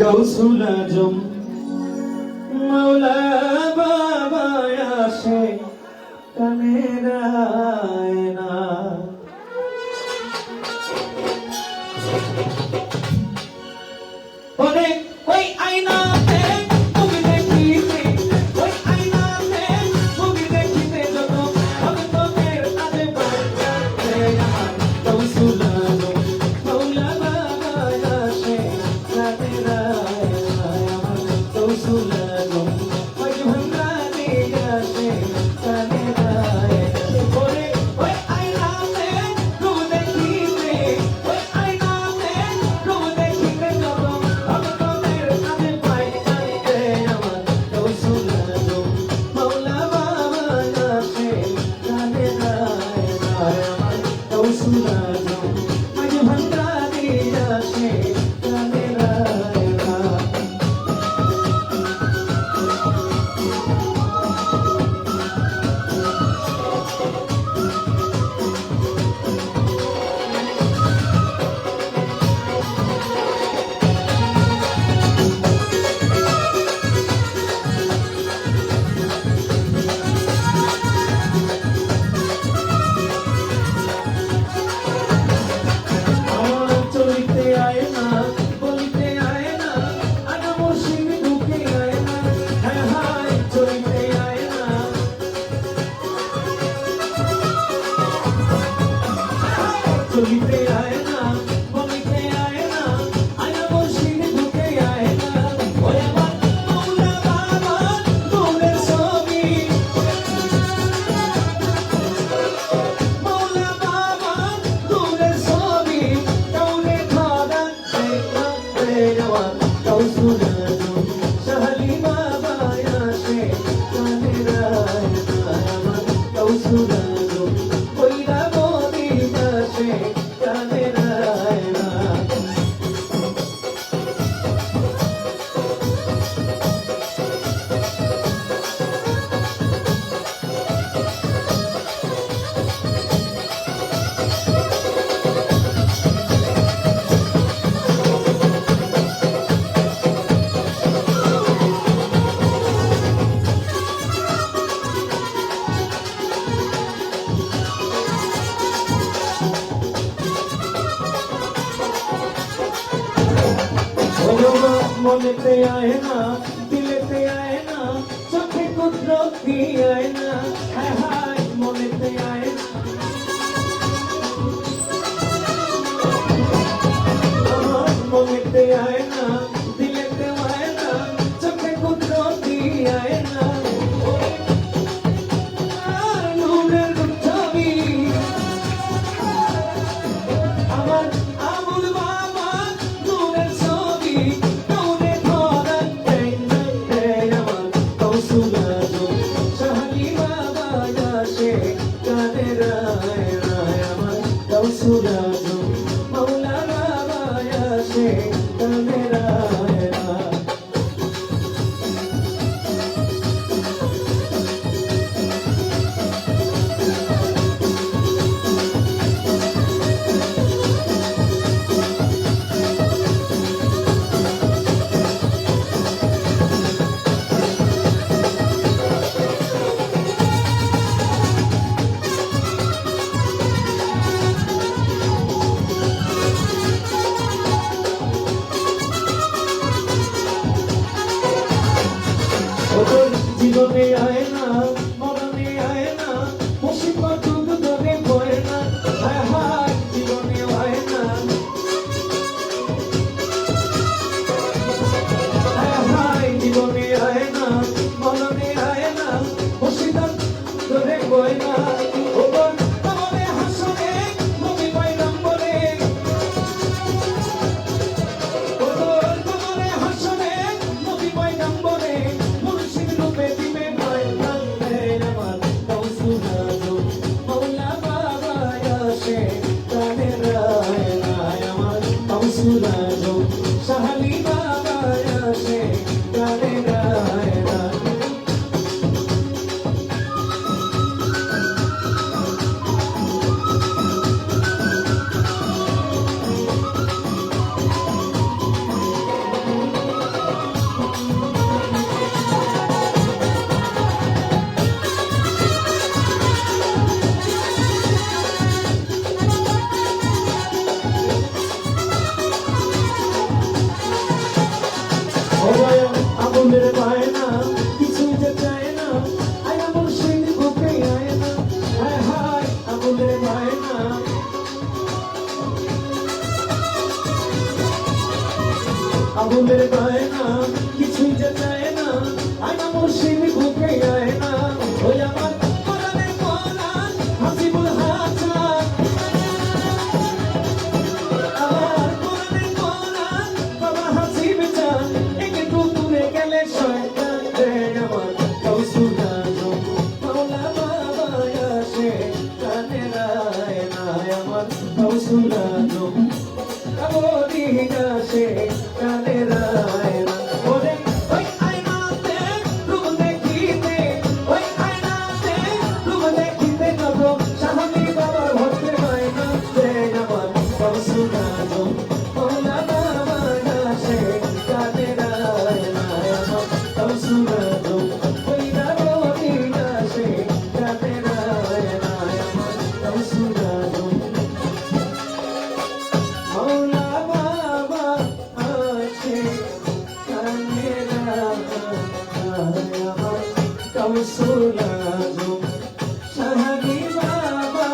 গৌসুল আজম মৌলা বাবা আসে কানে রায় না। দিলেতে আয় না দিলেতে আয় না চোখে কুদরতি আয় না হায় হায় মনেতে আয় না আমার মনেতে আয় না falsidade জীবনে হয় না, মরণে হয় না, মুসিবত ধরে পড়ে না, হায় জীবনে হয় না। হায় জীবনে হয় না। Sudai. আগুনের গায়ে রসুল সাহাবি বাবা